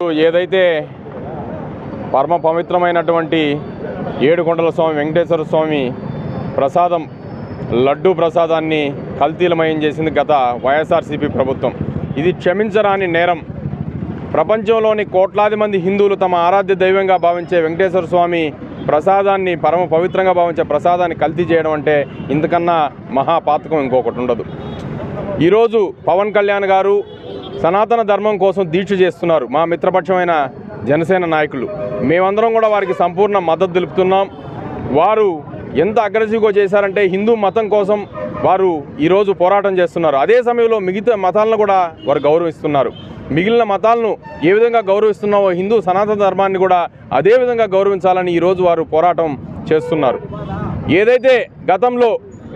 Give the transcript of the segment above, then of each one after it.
ఏదైతే పరమ పవిత్రమైనటువంటి ఏడుకొండల స్వామి వెంకటేశ్వర స్వామి ప్రసాదం లడ్డూ ప్రసాదాన్ని కల్తీలమయం చేసింది గత వైఎస్ఆర్సీపీ ప్రభుత్వం. ఇది క్షమించరాని నేరం. ప్రపంచంలోని కోట్లాది మంది హిందువులు తమ ఆరాధ్య దైవంగా భావించే వెంకటేశ్వర స్వామి ప్రసాదాన్ని పరమ పవిత్రంగా భావించే ప్రసాదాన్ని కల్తీ చేయడం అంటే ఇంతకన్నా మహాపాతకం ఇంకొకటి ఉండదు. ఈరోజు పవన్ కళ్యాణ్ గారు సనాతన ధర్మం కోసం దీక్ష చేస్తున్నారు మా మిత్రపక్షమైన జనసేన నాయకులు. మేమందరం కూడా వారికి సంపూర్ణ మద్దతు తెలుపుతున్నాం. వారు ఎంత అగ్రెసివ్గా చేశారంటే హిందూ మతం కోసం వారు ఈరోజు పోరాటం చేస్తున్నారు. అదే సమయంలో మిగతా మతాలను కూడా వారు గౌరవిస్తున్నారు. మిగిలిన మతాలను ఏ విధంగా గౌరవిస్తున్నావో హిందూ సనాతన ధర్మాన్ని కూడా అదే విధంగా గౌరవించాలని ఈరోజు వారు పోరాటం చేస్తున్నారు. ఏదైతే గతంలో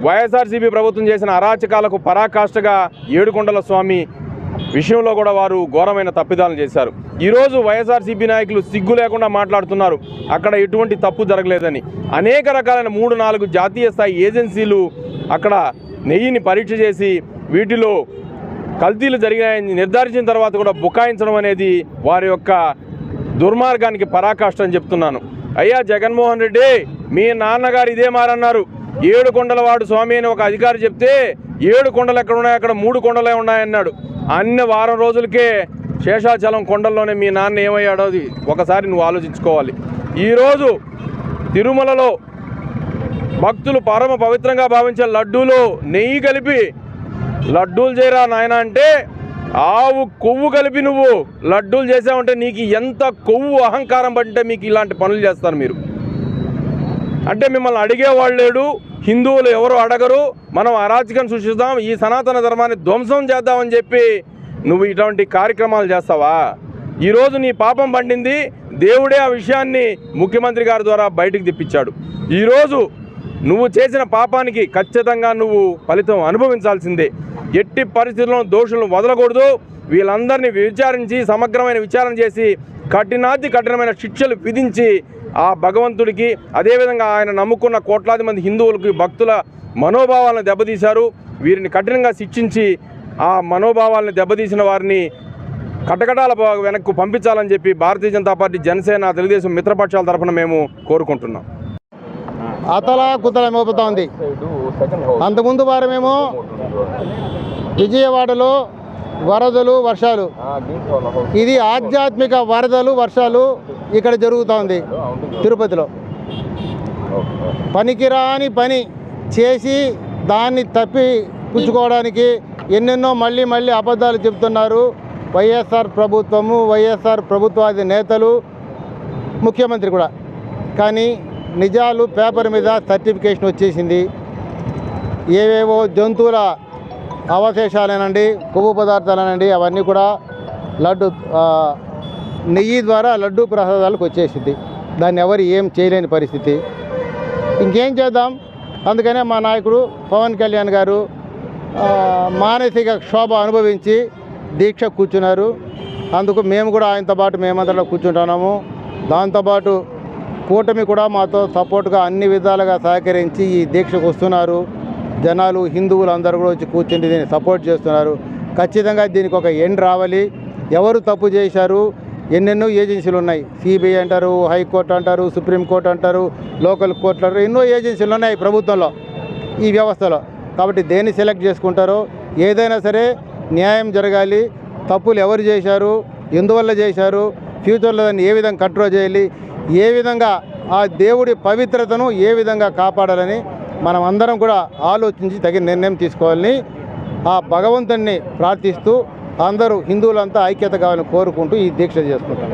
వైఎస్ఆర్సీపీ ప్రభుత్వం చేసిన అరాచకాలకు పరాకాష్ఠగా ఏడుకొండల స్వామి విషయంలో కూడా వారు ఘోరమైన తప్పిదాలు చేశారు. ఈరోజు వైఎస్ఆర్సీపీ నాయకులు సిగ్గు లేకుండా మాట్లాడుతున్నారు. అక్కడ ఎటువంటి తప్పు జరగలేదని. అనేక రకాలైన మూడు నాలుగు జాతీయ స్థాయి ఏజెన్సీలు అక్కడ నెయ్యిని పరీక్ష చేసి వీటిలో కల్తీలు జరిగాయని నిర్ధారించిన తర్వాత కూడా బుకాయించడం అనేది వారి యొక్క దుర్మార్గానికి పరాకాష్ట అని చెప్తున్నాను. అయ్యా జగన్మోహన్ రెడ్డి మీ నాన్నగారు ఇదే మారన్నారు. ఏడు కొండల వాడు స్వామి అని ఒక అధికారి చెప్తే ఏడు కొండలు ఎక్కడ ఉన్నాయి అక్కడ మూడు కొండలే ఉన్నాయన్నాడు. అన్ని వారం రోజులకే శేషాచలం కొండల్లోనే మీ నాన్న ఏమయ్యాడో అది ఒకసారి నువ్వు ఆలోచించుకోవాలి. ఈరోజు తిరుమలలో భక్తులు పరమ పవిత్రంగా భావించే లడ్డూలు నెయ్యి కలిపి లడ్డూలు చేయరా నాయన అంటే ఆవు కొవ్వు కలిపి నువ్వు లడ్డూలు చేసావంటే నీకు ఎంత కొవ్వు అహంకారం పడితే మీకు ఇలాంటి పనులు చేస్తారు మీరు. అంటే మిమ్మల్ని అడిగేవాళ్ళు లేడు హిందువులు ఎవరు అడగరు. మనం అరాచకం సృష్టిస్తాం ఈ సనాతన ధర్మాన్ని ధ్వంసం చేద్దామని చెప్పి నువ్వు ఇటువంటి కార్యక్రమాలు చేస్తావా? ఈరోజు నీ పాపం పండింది దేవుడే ఆ విషయాన్ని ముఖ్యమంత్రి గారి ద్వారా బయటికి తెప్పించాడు. ఈరోజు నువ్వు చేసిన పాపానికి ఖచ్చితంగా నువ్వు ఫలితం అనుభవించాల్సిందే. ఎట్టి పరిస్థితుల్లో దోషులను వదలకూడదు. వీళ్ళందరినీ విచారించి సమగ్రమైన విచారణ చేసి కఠినాతి కఠినమైన శిక్షలు విధించి ఆ భగవంతుడికి అదేవిధంగా ఆయన నమ్ముకున్న కోట్లాది మంది హిందువులకి భక్తుల మనోభావాలను దెబ్బతీశారు. వీరిని కఠినంగా శిక్షించి ఆ మనోభావాలను దెబ్బతీసిన వారిని కటకటాల వెనక్కు పంపించాలని చెప్పి భారతీయ జనతా పార్టీ జనసేన తెలుగుదేశం మిత్రపక్షాల తరఫున మేము కోరుకుంటున్నాం. అతలా కుతల మోపుతా ఉంది అంతకుముందు వారమేమో విజయవాడలో వరదలు వర్షాలు. ఇది ఆధ్యాత్మిక వరదలు వర్షాలు ఇక్కడ జరుగుతూ ఉంది తిరుపతిలో. పనికిరాని పని చేసి దాన్ని తప్పి పుచ్చుకోవడానికి ఎన్నెన్నో మళ్ళీ మళ్ళీ అబద్ధాలు చెప్తున్నారు. వైఎస్ఆర్ ప్రభుత్వము వైఎస్ఆర్ ప్రభుత్వాది నేతలు ముఖ్యమంత్రి కూడా. కానీ నిజాలు పేపర్ మీద సర్టిఫికేషన్ వచ్చేసింది. ఏవేవో జంతువుల అవశేషాలేనండి కొవ్వు పదార్థాలేనండి అవన్నీ కూడా లడ్డు నెయ్యి ద్వారా లడ్డు ప్రసాదాలకు వచ్చేసింది దాన్ని ఎవరు ఏం చేయలేని పరిస్థితి. ఇంకేం చేద్దాం? అందుకనే మా నాయకుడు పవన్ కళ్యాణ్ గారు మానసిక క్షోభ అనుభవించి దీక్ష కూర్చున్నారు. అందుకు మేము కూడా ఆయనతో పాటు మేమందరిలో కూర్చుంటున్నాము. దాంతోపాటు కూటమి కూడా మాతో సపోర్ట్గా అన్ని విధాలుగా సహకరించి ఈ దీక్షకు వస్తున్నారు. జనాలు హిందువులు అందరూ కూడా వచ్చి కూర్చుని దీన్ని సపోర్ట్ చేస్తున్నారు. ఖచ్చితంగా దీనికి ఒక ఎండ్ రావాలి. ఎవరు తప్పు చేశారు? ఎన్నెన్నో ఏజెన్సీలు ఉన్నాయి. సిబిఐ అంటారు హైకోర్టు అంటారు సుప్రీంకోర్టు అంటారు లోకల్ కోర్టులు అంటారు ఎన్నో ఏజెన్సీలు ఉన్నాయి ప్రభుత్వంలో ఈ వ్యవస్థలో. కాబట్టి దేన్ని సెలెక్ట్ చేసుకుంటారో ఏదైనా సరే న్యాయం జరగాలి. తప్పులు ఎవరు చేశారు? ఎందువల్ల చేశారు? ఫ్యూచర్లో దాన్ని ఏ విధంగా కంట్రోల్ చేయాలి? ఏ విధంగా ఆ దేవుడి పవిత్రతను ఏ విధంగా కాపాడాలని మనం అందరం కూడా ఆలోచించి తగిన నిర్ణయం తీసుకోవాలని ఆ భగవంతుణ్ణి ప్రార్థిస్తూ అందరూ హిందువులంతా ఐక్యత కావాలని కోరుకుంటూ ఈ దీక్ష చేసుకుంటాం